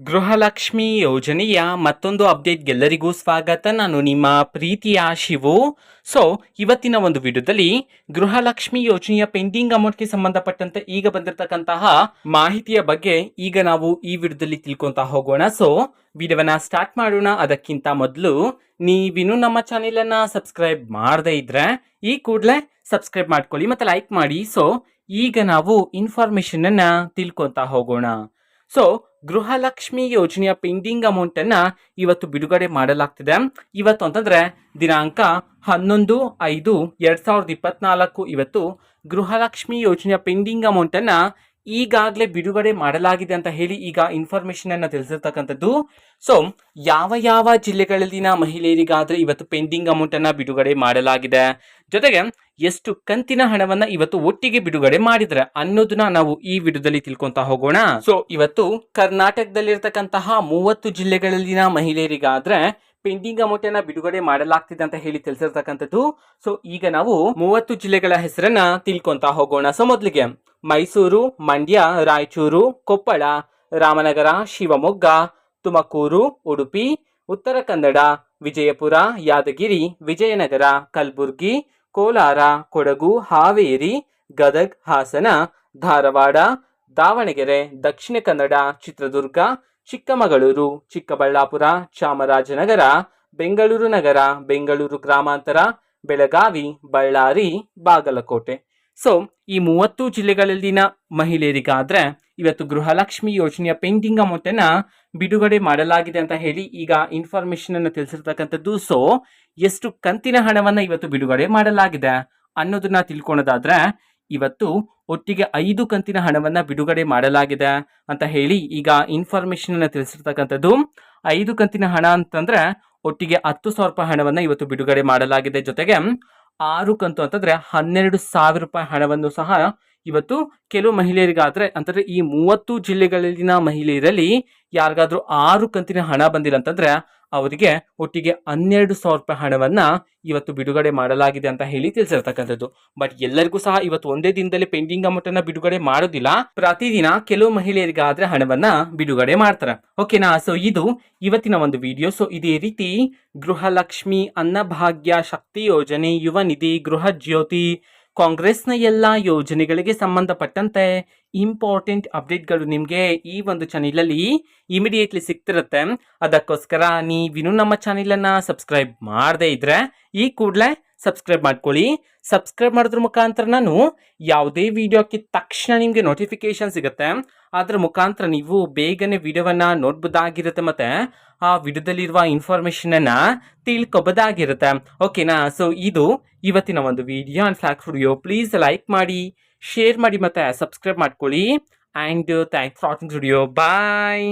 ಗೃಹಲಕ್ಷ್ಮಿ ಯೋಜನೆಯ ಮತ್ತೊಂದು ಅಪ್ಡೇಟ್ಗೆಲ್ಲರಿಗೂ ಸ್ವಾಗತ. ನಾನು ನಿಮ್ಮ ಪ್ರೀತಿಯ ಶಿವು. ಸೊ ಇವತ್ತಿನ ಒಂದು ವಿಡಿಯೋದಲ್ಲಿ ಗೃಹಲಕ್ಷ್ಮಿ ಯೋಜನೆಯ ಪೆಂಡಿಂಗ್ ಅಮೌಂಟ್ಗೆ ಸಂಬಂಧಪಟ್ಟಂತೆ ಈಗ ಬಂದಿರತಕ್ಕಂತಹ ಮಾಹಿತಿಯ ಬಗ್ಗೆ ಈಗ ನಾವು ಈ ವಿಡಿಯೋದಲ್ಲಿ ತಿಳ್ಕೊಂತ ಹೋಗೋಣ. ಸೊ ವಿಡಿಯೋವನ್ನ ಸ್ಟಾರ್ಟ್ ಮಾಡೋಣ. ಅದಕ್ಕಿಂತ ಮೊದಲು ನೀವಿನ್ನೂ ನಮ್ಮ ಚಾನೆಲ್ ಅನ್ನ ಸಬ್ಸ್ಕ್ರೈಬ್ ಮಾಡದೇ ಇದ್ರೆ ಈ ಕೂಡಲೇ ಸಬ್ಸ್ಕ್ರೈಬ್ ಮಾಡ್ಕೊಳ್ಳಿ ಮತ್ತೆ ಲೈಕ್ ಮಾಡಿ. ಸೊ ಈಗ ನಾವು ಇನ್ಫಾರ್ಮೇಷನನ್ನು ತಿಳ್ಕೊಂತ ಹೋಗೋಣ. ಸೊ ಗೃಹಲಕ್ಷ್ಮಿ ಯೋಜನೆಯ ಪೆಂಡಿಂಗ್ ಅಮೌಂಟ್ ಅನ್ನ ಇವತ್ತು ಬಿಡುಗಡೆ ಮಾಡಲಾಗ್ತಿದೆ. ಇವತ್ತು ಅಂತಂದ್ರೆ ದಿನಾಂಕ ಹನ್ನೊಂದು, ಐದು, ಎರಡ್ ಸಾವಿರದ ಇಪ್ಪತ್ನಾಲ್ಕು. ಇವತ್ತು ಗೃಹಲಕ್ಷ್ಮಿ ಯೋಜನೆಯ ಪೆಂಡಿಂಗ್ ಅಮೌಂಟ್ ಅನ್ನ ಈಗಾಗಲೇ ಬಿಡುಗಡೆ ಮಾಡಲಾಗಿದೆ ಅಂತ ಹೇಳಿ ಈಗ ಇನ್ಫಾರ್ಮೇಶನ್ ಅನ್ನ ತಿಳಿಸಿರ್ತಕ್ಕಂಥದ್ದು. ಸೊ ಯಾವ ಯಾವ ಜಿಲ್ಲೆಗಳಲ್ಲಿನ ಮಹಿಳೆಯರಿಗಾದ್ರೆ ಇವತ್ತು ಪೆಂಡಿಂಗ್ ಅಮೌಂಟ್ ಅನ್ನ ಬಿಡುಗಡೆ ಮಾಡಲಾಗಿದೆ. ಜೊತೆಗೆ ಎಷ್ಟು ಕಂತಿನ ಹಣವನ್ನ ಇವತ್ತು ಒಟ್ಟಿಗೆ ಬಿಡುಗಡೆ ಮಾಡಿದ್ರೆ ಅನ್ನೋದನ್ನ ನಾವು ಈ ವಿಡಿಯೋದಲ್ಲಿ ತಿಳ್ಕೊಂತ ಹೋಗೋಣ. ಸೊ ಇವತ್ತು ಕರ್ನಾಟಕದಲ್ಲಿರ್ತಕ್ಕಂತಹ ಮೂವತ್ತು ಜಿಲ್ಲೆಗಳಲ್ಲಿನ ಮಹಿಳೆಯರಿಗಾದ್ರೆ ಪೆಂಡಿಂಗ್ ಅಮೌಂಟ್ ಅನ್ನ ಬಿಡುಗಡೆ ಮಾಡಲಾಗ್ತಿದೆ ಅಂತ ಹೇಳಿ ತಿಳಿಸಿರ್ತಕ್ಕಂಥದ್ದು. ಸೊ ಈಗ ನಾವು ಮೂವತ್ತು ಜಿಲ್ಲೆಗಳ ಹೆಸರನ್ನ ತಿಳ್ಕೊಂತ ಹೋಗೋಣ. ಸೊ ಮೊದಲಿಗೆ ಮೈಸೂರು, ಮಂಡ್ಯ, ರಾಯಚೂರು, ಕೊಪ್ಪಳ, ರಾಮನಗರ, ಶಿವಮೊಗ್ಗ, ತುಮಕೂರು, ಉಡುಪಿ, ಉತ್ತರ ಕನ್ನಡ, ವಿಜಯಪುರ, ಯಾದಗಿರಿ, ವಿಜಯನಗರ, ಕಲಬುರಗಿ, ಕೋಲಾರ, ಕೊಡಗು, ಹಾವೇರಿ, ಗದಗ್, ಹಾಸನ, ಧಾರವಾಡ, ದಾವಣಗೆರೆ, ದಕ್ಷಿಣ ಕನ್ನಡ, ಚಿತ್ರದುರ್ಗ, ಚಿಕ್ಕಮಗಳೂರು, ಚಿಕ್ಕಬಳ್ಳಾಪುರ, ಚಾಮರಾಜನಗರ, ಬೆಂಗಳೂರು ನಗರ, ಬೆಂಗಳೂರು ಗ್ರಾಮಾಂತರ, ಬೆಳಗಾವಿ, ಬಳ್ಳಾರಿ, ಬಾಗಲಕೋಟೆ. ಸೊ ಈ ಮೂವತ್ತು ಜಿಲ್ಲೆಗಳಲ್ಲಿನ ಮಹಿಳೆಯರಿಗಾದ್ರೆ ಇವತ್ತು ಗೃಹಲಕ್ಷ್ಮಿ ಯೋಜನೆಯ ಪೆಂಡಿಂಗ್ ಅಮೌಂಟ್ ಅನ್ನ ಬಿಡುಗಡೆ ಮಾಡಲಾಗಿದೆ ಅಂತ ಹೇಳಿ ಈಗ ಇನ್ಫಾರ್ಮೇಶನ್ ಅನ್ನು ತಿಳಿಸಿರ್ತಕ್ಕಂಥದ್ದು. ಸೊ ಎಷ್ಟು ಕಂತಿನ ಹಣವನ್ನ ಇವತ್ತು ಬಿಡುಗಡೆ ಮಾಡಲಾಗಿದೆ ಅನ್ನೋದನ್ನ ತಿಳ್ಕೊಳೋದಾದ್ರೆ ಇವತ್ತು ಒಟ್ಟಿಗೆ ಐದು ಕಂತಿನ ಹಣವನ್ನ ಬಿಡುಗಡೆ ಮಾಡಲಾಗಿದೆ ಅಂತ ಹೇಳಿ ಈಗ ಇನ್ಫಾರ್ಮೇಶನ್ ಅನ್ನ ತಿಳಿಸಿರ್ತಕ್ಕಂಥದ್ದು. ಐದು ಕಂತಿನ ಹಣ ಅಂತಂದ್ರೆ ಒಟ್ಟಿಗೆ ಹತ್ತು ಸಾವಿರ ರೂಪಾಯಿ ಹಣವನ್ನ ಇವತ್ತು ಬಿಡುಗಡೆ ಮಾಡಲಾಗಿದೆ. ಜೊತೆಗೆ ಆರು ಕಂತು ಅಂತಂದ್ರೆ ಹನ್ನೆರಡು ಸಾವಿರ ರೂಪಾಯಿ ಹಣವನ್ನು ಸಹ ಇವತ್ತು ಕೆಲವು ಮಹಿಳೆಯರಿಗಾದರೆ, ಅಂತಂದ್ರೆ ಈ ಮೂವತ್ತು ಜಿಲ್ಲೆಗಳಲ್ಲಿನ ಮಹಿಳೆಯರಲ್ಲಿ ಯಾರಿಗಾದರೂ ಆರು ಕಂತಿನ ಹಣ ಬಂದಿಲ್ಲ ಅಂತಂದರೆ, ಅವರಿಗೆ ಒಟ್ಟಿಗೆ ಹನ್ನೆರಡು ಸಾವಿರ ರೂಪಾಯಿ ಹಣವನ್ನ ಇವತ್ತು ಬಿಡುಗಡೆ ಮಾಡಲಾಗಿದೆ ಅಂತ ಹೇಳಿ ತಿಳಿಸಿರ್ತಕ್ಕಂಥದ್ದು. ಬಟ್ ಎಲ್ಲರಿಗೂ ಸಹ ಇವತ್ತು ಒಂದೇ ದಿನದಲ್ಲಿ ಪೆಂಡಿಂಗ್ ಅಮೌಂಟನ್ನು ಬಿಡುಗಡೆ ಮಾಡೋದಿಲ್ಲ. ಪ್ರತಿದಿನ ಕೆಲವು ಮಹಿಳೆಯರಿಗಾದರೆ ಹಣವನ್ನ ಬಿಡುಗಡೆ ಮಾಡ್ತಾರೆ. ಓಕೆನಾ ಸೊ ಇದು ಇವತ್ತಿನ ಒಂದು ವಿಡಿಯೋ ಸೊ ಇದೇ ರೀತಿ ಗೃಹಲಕ್ಷ್ಮಿ ಅನ್ನಭಾಗ್ಯ ಶಕ್ತಿ ಯೋಜನೆ, ಯುವ ನಿಧಿ, ಗೃಹ ಜ್ಯೋತಿ ಕಾಂಗ್ರೆಸ್ನ ಎಲ್ಲ ಯೋಜನೆಗಳಿಗೆ ಸಂಬಂಧಪಟ್ಟಂತೆ ಇಂಪಾರ್ಟೆಂಟ್ ಅಪ್ಡೇಟ್ಗಳು ನಿಮಗೆ ಈ ಒಂದು ಚಾನೆಲಲ್ಲಿ ಇಮಿಡಿಯೇಟ್ಲಿ ಸಿಗ್ತಿರುತ್ತೆ. ಅದಕ್ಕೋಸ್ಕರ ನೀವಿನ್ನೂ ನಮ್ಮ ಚಾನೆಲನ್ನು ಸಬ್ಸ್ಕ್ರೈಬ್ ಮಾಡದೇ ಇದ್ರೆ ಈ ಕೂಡಲೇ ಸಬ್ಸ್ಕ್ರೈಬ್ ಮಾಡ್ಕೊಳ್ಳಿ. ಸಬ್ಸ್ಕ್ರೈಬ್ ಮಾಡಿದ್ರ ಮುಖಾಂತರ ನಾನು ಯಾವುದೇ ವಿಡಿಯೋಕ್ಕೆ ತಕ್ಷಣ ನಿಮಗೆ ನೋಟಿಫಿಕೇಶನ್ ಸಿಗುತ್ತೆ. ಅದರ ಮುಖಾಂತರ ನೀವು ಬೇಗನೆ ವಿಡಿಯೋವನ್ನು ನೋಡ್ಬೋದಾಗಿರುತ್ತೆ ಮತ್ತೆ ಆ ವಿಡಿಯೋದಲ್ಲಿರುವ ಇನ್ಫಾರ್ಮೇಷನನ್ನು ತಿಳ್ಕೊಬೋದಾಗಿರುತ್ತೆ. ಓಕೆನಾ ಸೊ ಇದು ಇವತ್ತಿನ ಒಂದು video and facts video please like ಮಾಡಿ ಶೇರ್ ಮಾಡಿ ಮತ್ತೆ ಸಬ್ಸ್ಕ್ರೈಬ್ ಮಾಡ್ಕೊಳ್ಳಿ. And thanks for watching video bye